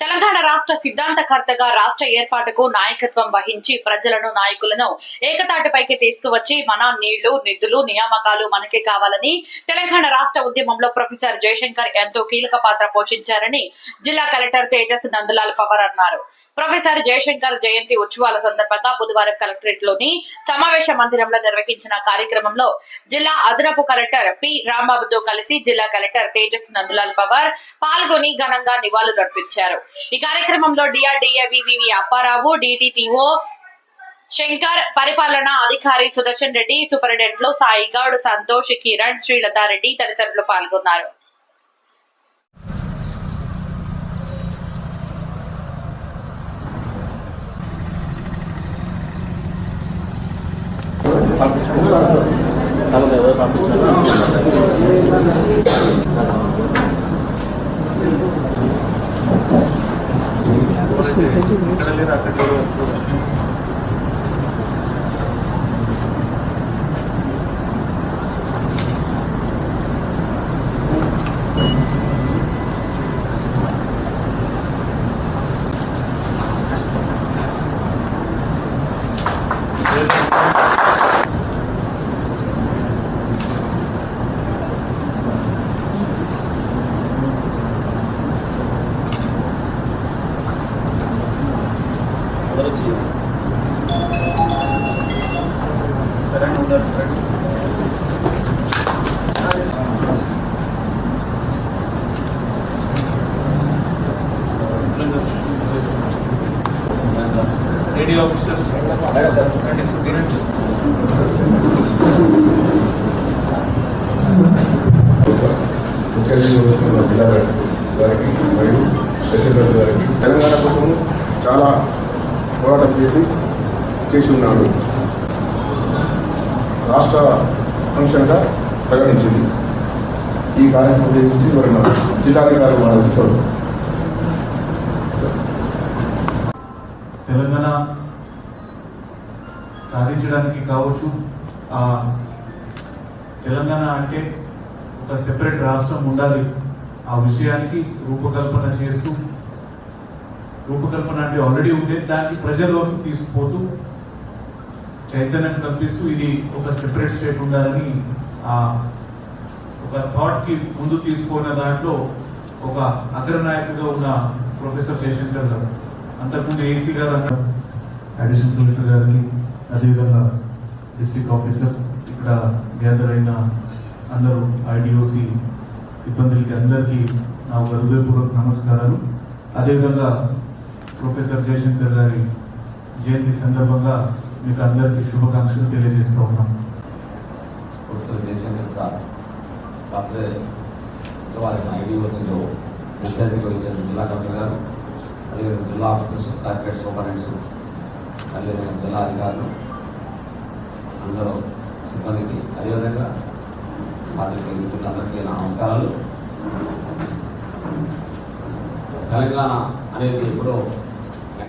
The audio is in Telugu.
తెలంగాణ రాష్ట్ర సిద్ధాంతకర్తగా రాష్ట్ర ఏర్పాటుకు నాయకత్వం వహించి ప్రజలను నాయకులను ఏకతాటిపైకి తీసుకువచ్చి మన నీళ్ళు నిధులు నియామకాలు మనకే కావాలని తెలంగాణ రాష్ట్ర ఉద్యమంలో ప్రొఫెసర్ జయశంకర్ ఎంతో కీలక పాత్ర పోషించారని జిల్లా కలెక్టర్ తేజస్ నందలాల్ పవర్ అన్నారు. ప్రొఫెసర్ జయశంకర్ జయంతి ఉత్సవాల సందర్భంగా బుధవారం కలెక్టరేట్లోని సమావేశ మందిరంలో నిర్వహించిన కార్యక్రమంలో జిల్లా అదనపు కలెక్టర్ పి రాంబాబుతో కలిసి జిల్లా కలెక్టర్ తేజస్ నందులాల్ పవార్ పాల్గొని ఘనంగా నివాళులు అర్పించారు. ఈ కార్యక్రమంలో DRDA V V Apparao DTTO Shankar పరిపాలనా అధికారి సుదర్శన్ రెడ్డి సూపరింటెండెంట్లు సాయిగౌడ్ సంతోష్ కిరణ్ శ్రీలతారెడ్డి తదితరులు పాల్గొన్నారు. 다음에 왜 바쁘잖아. లేడీ ఆఫీసర్స్ అండ్ స్టూడెంట్స్ గారికి మరియు ప్రెసిడెంట్ గారికి తెలంగాణ కోసం చాలా పోరాటం చేసి చేసి ఉన్నాడు రాష్ట్ర ఫంక్షన్గా ప్రకటించింది. ఈ కార్యక్రమం ఉద్దేశించి మరి మన జిల్లాధికారి మన తెలంగాణ సాధించడానికి కావచ్చు ఆ తెలంగాణ అంటే ఒక సెపరేట్ రాష్ట్రం ఉండాలి. ఆ విషయానికి రూపకల్పన చేస్తూ రూపకల్పన అంటే ఆల్రెడీ ఉండే దాన్ని ప్రజల్లోకి తీసుకుపోతూ చైతన్యం కల్పిస్తూ ఇది ఒక సెపరేట్ స్టేట్ ఉండాలని ఆ ఒక థాట్కి ముందు తీసుకున్న దాంట్లో ఒక అగ్రనాయకుగా ఉన్న ప్రొఫెసర్ జయశంకర్ గారు. అంతకుముందు ఏసీ గారు అన్నారు. అడిషనల్ కలెక్టర్ గారికి అదేవిధంగా డిస్ట్రిక్ట్ ఆఫీసర్స్ ఇక్కడ గ్యాదర్ అయిన అందరూ ఐడిఓసి సిబ్బందికి అందరికీ నా హృదయపూర్వక నమస్కారాలు. అదేవిధంగా ప్రొఫెసర్ జయశంకర్ గారి జయంతి సందర్భంగా మీకు అందరికీ శుభాకాంక్షలు తెలియజేస్తూ ఉన్నాం. ప్రొఫెసర్ జయశంకర్ సార్ కాకపోతే వారి ఐడిఓసిలో ముఖ్య అతిథిగా జిల్లా కలెక్టర్ గారు అదేవిధంగా జిల్లా ఆఫీసర్స్ కార్పొరేట్ సూపరింటెండెంట్స్ అదేవిధంగా జిల్లా అధికారులు అందరూ సిబ్బందికి అదేవిధంగా పాత్రికేయ మిత్రులందరికీ నా నమస్కారాలు. తెలంగాణ అనేది ఎప్పుడో